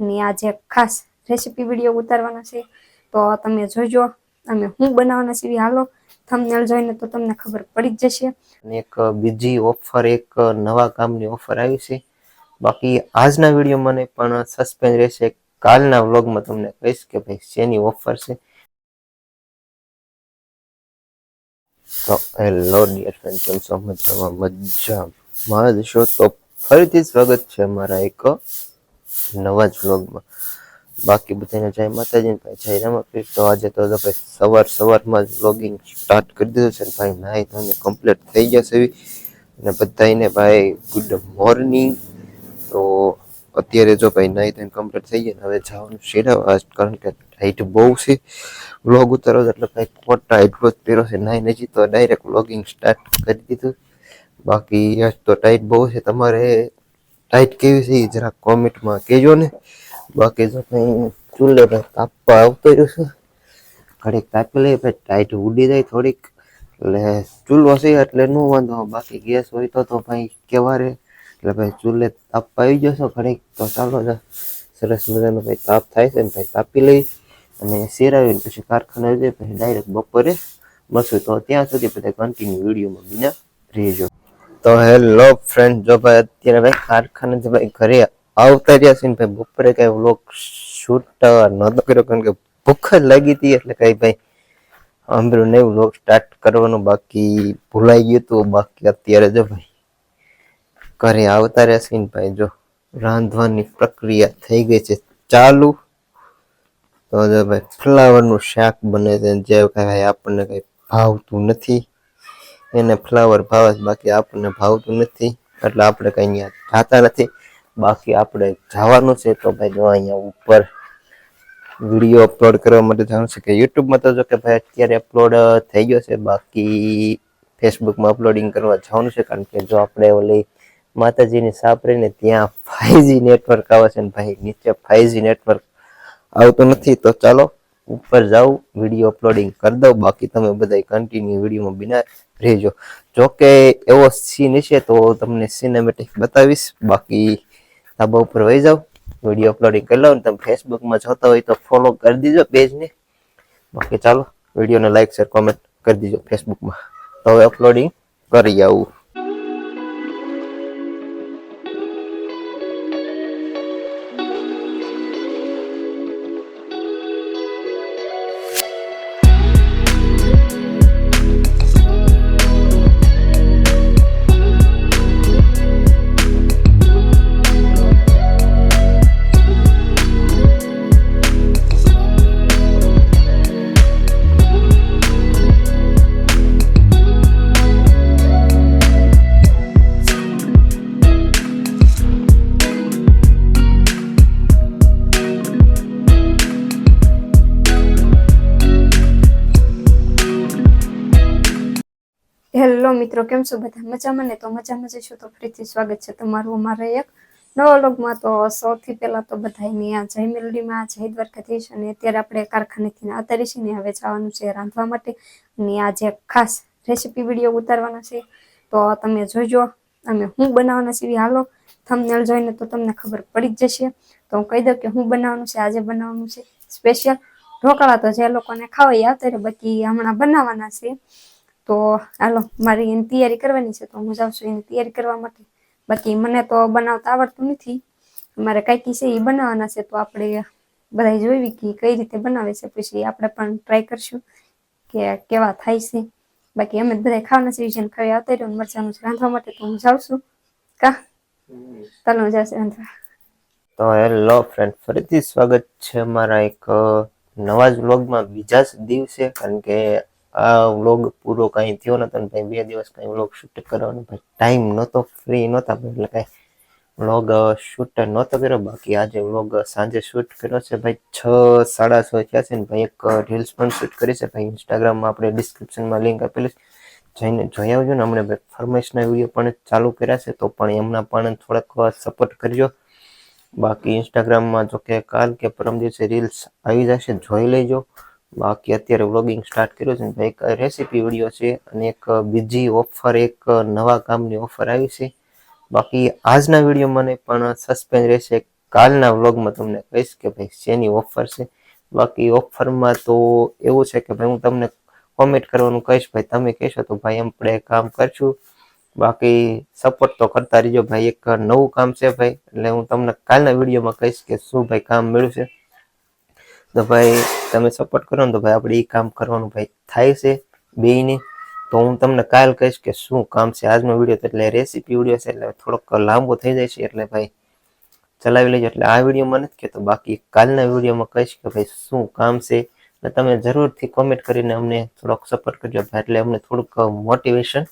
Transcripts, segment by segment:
અને આજે ખાસ રેસીપી વીડિયો ઉતારવાનો છે, તો તમે જોજો. અમે હું બનાવવાના છીએ હાલો. થંબનેલ જોઈને તો તમને ખબર પડી જ જશે. અને એક બીજી ઓફર એક નવા કામની ઓફર આવી છે. બાકી આજના વીડિયો મને પણ સસ્પેન્સ રહેશે. કાલના વ્લોગમાં તમને કહીશ કે ભાઈ શેની ઓફર છે. તો હેલો ડિયર ફ્રેન્ડ કેમ છો? મજામાં મજામાં જ છો? તો ફરીથી સ્વાગત છે મારા એક નવા જ વ્લોગમાં બાકી બધાને જય માતાજી ભાઈ, જય રામકૃષ્ણ તો આજે તો ભાઈ સવાર સવારમાં જ વ્લોગિંગ સ્ટાર્ટ કરી દીધું છે ભાઈ, નાહી ધોઈને કમ્પ્લીટ થઈ જશે એવી. અને બધાને ભાઈ ગુડ મોર્નિંગ તો અત્યારે જો ભાઈ, નાહી ધોઈને કમ્પ્લીટ થઈ ગયા હવે જવાનું શેડા કારણ કે ટાઈટ બહુ છે. વ્લોગ ઉતારો છો એટલે ભાઈ, ખોટા એટલો જ પહેરો છે. નાહી નથી તો ડાયરેક્ટ વ્લોગિંગ સ્ટાર્ટ કરી દીધું. બાકી તો ટાઈટ બહુ છે તમારે. ટાઈટ કેવી છે એ જરા કોમેન્ટમાં કહેજો ને. બાકી જો કંઈ ચૂલે કાપવા આવતો રહ્યો છે. ઘડીક તાપી લઈએ ભાઈ ટાઈટ ઉડી જાય થોડીક. એટલે ચૂલો છે એટલે ન વાંધો. બાકી ગેસ હોય તો તો ભાઈ કેવારે એટલે ભાઈ ચૂલે તાપવા આવી જશો ઘડીક તો ચાલો સરસ મજાનો ભાઈ તાપ થાય છે ને ભાઈ તાપી લઈ અને શેરાવીને પછી કારખાને જઈએ પછી ડાયરેક્ટ બપોરે. મળશું તો ત્યાં સુધી બધા કન્ટિન્યુ વિડીયોમાં બીના રહેજો. તો હેલો ફ્રેન્ડ, જો ભાઈ અત્યારે ભાઈ કારખાને જે ભાઈ ઘરે આવતા રહ્યા છે ભાઈ બપોરે કઈ વ્લોગ શૂટ નહોતો કર્યો કારણ કે ભૂખ જ લાગી હતી એટલે કઈ ભાઈ સાંભળ્યું નહીં વ્લોગ સ્ટાર્ટ કરવાનું, બાકી ભૂલાઈ ગયું હતું બાકી અત્યારે જો ભાઈ ઘરે આવતા રહ્યા છે ભાઈ જો રાંધવાની પ્રક્રિયા થઈ ગઈ છે ચાલુ. તો જો ભાઈ ફ્લાવરનું શાક બને છે જે કઈ ભાઈ આપણને કઈ ભાવતું નથી. એને ફ્લાવર ભાવે બાકી આપણને ભાવતું નથી. એટલે આપણે કઈ અહીંયા જાતા નથી. બાકી આપણે જવાનું છે તો ભાઈ જો અહીંયા ઉપર વીડિયો અપલોડ કરવા માટે જવાનું છે કે યુટ્યુબમાં તો જો કે ભાઈ અત્યારે અપલોડ થઈ ગયો છે. બાકી ફેસબુકમાં અપલોડિંગ કરવા જવાનું છે. કારણ કે જો આપણે ઓલી માતાજીની સાપ રહીને ત્યાં ફાઈવજી નેટવર્ક આવે છે ને ભાઈ નીચે ફાઈવજી નેટવર્ક આવતું નથી. તો ચાલો ઉપર જાઉં વીડિયો અપલોડિંગ કરી દઉં બાકી તમે બધા કન્ટિન્યુ વિડીયોમાં બિના રહેજો. જો કે એવો સીન છે તો તમને સિનેમેટિક બતાવીશ. બાકી ધાબા ઉપર વહી જાઓ વીડિયો અપલોડિંગ કરી લો ને તમે ફેસબુકમાં જોતા હોય તો ફોલો કરી દીજો પેજને બાકી ચાલો વિડીયોને લાઈક શેર કોમેન્ટ કરી દીજો ફેસબુકમાં તો હવે અપલોડિંગ કરી આવું. હેલો મિત્રો, કેમ છો બધા? મજામાં ને? તો મજામાં જશો તો ફરીથી સ્વાગત છે તમારું અમારા એક નવો લોગમાં તો સૌથી પહેલા તો બધાની આ જય મેલડીમાં જય દ્વારકાધીશ. અને અત્યારે આપણે કારખાનેથી આવતા રહીશું ને હવે જવાનું છે રાંધવા માટે. અને આજે ખાસ રેસીપી વીડિયો ઉતારવાના છે. તો તમે જોજો. અમે હું બનાવવાના છીએ હાલો. થંબનેલ જોઈને તો તમને ખબર પડી જ જશે. તો હું કહી દઉં કે હું બનાવવાનું છે, આજે બનાવવાનું છે. સ્પેશિયલ ઢોકળા તો જે લોકોને ખાવા અત્યારે રહે, બાકી હમણાં બનાવવાના છે. તો હાલો, મારી એની તૈયારી કરવાની છે તો હું જાઉં છું એની તૈયારી કરવા માટે. બાકી મને તો બનાવતા આવડતું નથી. મારે કાંઈકી છે એ બનાવવાના છે તો આપણે બધા જોઈવી કે કઈ રીતે બનાવે છે, પછી આપણે પણ ટ્રાય કરશું કે કેવા થાય છે. બાકી અમે બધા ખાવાના છે જેને ખાઈ આવતા રહ્યો મરચાનું રાંધવા માટે તો હું જાઉં છું. કા? ચાલો હું જાઉં રાંધવા. તો હેલો ફ્રેન્ડ ફરીથી સ્વાગત છે મારા એક નવા જ વ્લોગમાં બીજા જ દિવસે, કારણ કે આ વ્લોગ પૂરો કાંઈ થયો નતો ને ભાઈ, બે દિવસ કાંઈ વ્લોગ શૂટ કરવાનો, ભાઈ ટાઈમ નહોતો ફ્રી નહોતા ભાઈ એટલે કાંઈ વ્લોગ શૂટ નહોતો કર્યો. બાકી આજે વ્લોગ સાંજે શૂટ કર્યો છે ભાઈ, છ, સાડા છ થયા છે ને ભાઈ, એક રીલ્સ પણ શૂટ કરી છે ભાઈ ઇન્સ્ટાગ્રામમાં આપણે ડિસ્ક્રિપ્શનમાં લિંક આપેલી જઈને જોઈ આવજો ને, હમણાં ભાઈ ફરમાઈશના વીડિયો પણ ચાલુ કર્યા છે, તો પણ એમના પણ થોડાક સપોર્ટ કરજો. બાકી ઇન્સ્ટાગ્રામમાં જો કે કાલ કે પરમ દિવસે રીલ્સ આવી જશે, જોઈ લેજો. બાકી અત્યારે વ્લોગિંગ સ્ટાર્ટ કર્યું છે ને એક રેસીપી વીડિયો છે અને એક બીજી ઓફર એક નવા કામની ઓફર આવી છે. બાકી આજના વીડિયો મને પણ સસ્પેન્સ રહેશે. કાલના વ્લોગમાં તમને કહીશ કે ભાઈ, શેની ઓફર છે? બાકી ઓફરમાં તો એવું છે કે ભાઈ, હું તમને કોમેન્ટ કરવાનું કહીશ. ભાઈ, તમે કહેશો તો ભાઈ આપણે કામ કરશું. બાકી સપોર્ટ તો કરતા રહીજો ભાઈ. એક નવું કામ છે ભાઈ, એટલે હું તમને કાલના વિડીયોમાં કહીશ કે શું ભાઈ કામ મળ્યું છે. તો ભાઈ, તમે સપોર્ટ કરો ને તો ભાઈ આપણે એ કામ કરવાનું ભાઈ. થાય છે બેયને. તો હું તમને કાલ કહીશ કે શું કામ છે આજનો વીડિયો. એટલે રેસીપી વીડિયો છે એટલે થોડોક લાંબો થઈ જાય છે એટલે ભાઈ, ચલાવી લેજો. એટલે આ વિડીયોમાં નથી કહેતો બાકી કાલના વિડીયોમાં કહીશ કે ભાઈ શું કામ છે. અને તમે જરૂરથી કોમેન્ટ કરીને અમને થોડોક સપોર્ટ કરજો ભાઈ. એટલે અમને થોડુંક મોટિવેશન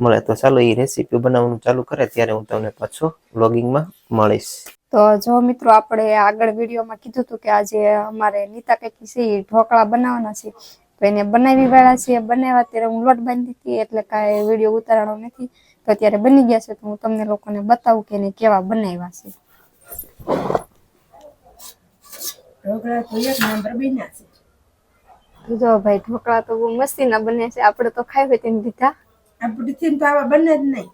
મળે. તો ચાલો એ રેસીપી બનાવવાનું ચાલુ કરે ત્યારે હું તમને પાછો વ્લોગિંગમાં મળીશ. તો જો મિત્રો આપણે આગળ વિડીયોમાં કીધું હતું કે આજે અમારે નીતા કાકી છે ઢોકળા બનાવવાના છે તો એને બનાવી વાળા છે. બનાવ્યા ત્યારે હું લોટ બાંધી હતી એટલે કાંઈ વીડિયો ઉતારવાનો નથી. તો અત્યારે બની ગયા છે તો હું તમને લોકોને બતાવું કે એને કેવા બનાવ્યા છે. ઢોકળા તો એક નંબર બન્યા છે. જો ભાઈ ઢોકળા તો બહુ મસ્તીના બને છે. આપણે તો ખાઈ હોય તેને દીધા. આપણે તો આવા બને જ નહીં.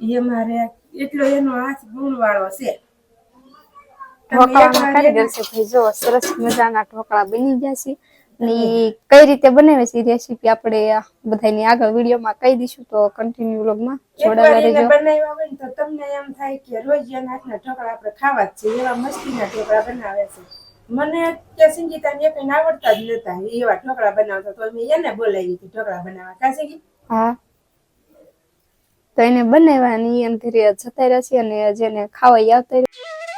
એ અમારે એટલો એનો હાથ ગુણ વાળો છે. ઢોકળામાં કારીગર છે ભાઈ જો સરસ મજાના ઢોકળા બની ગયા છે. અને કઈ રીતે બનાવે છે રેસીપી આપણે બધાની આગળ વિડીયોમાં કહી દઈશું. તો કન્ટિન્યુ વ્લોગમાં જોડાયેલા રહેજો. બનાવ્યા હોય તો તમને એમ થાય કે રોજ એના હાથના ઢોકળા આપણે ખાવા જ છે એવા મસ્તીના ઢોકળા બનાવે છે. મને કે સંગીતાને કઈ આવડતા જ નતા એવા ઢોકળા બનાવતા તો મેં એને બોલાવી હતી ઢોકળા બનાવવા. કા સંગીત હા. તો એને બનાવવાની એમ ઘરે જતા રહ્યા છે અને જેને ખાવા આવતા રહ્યા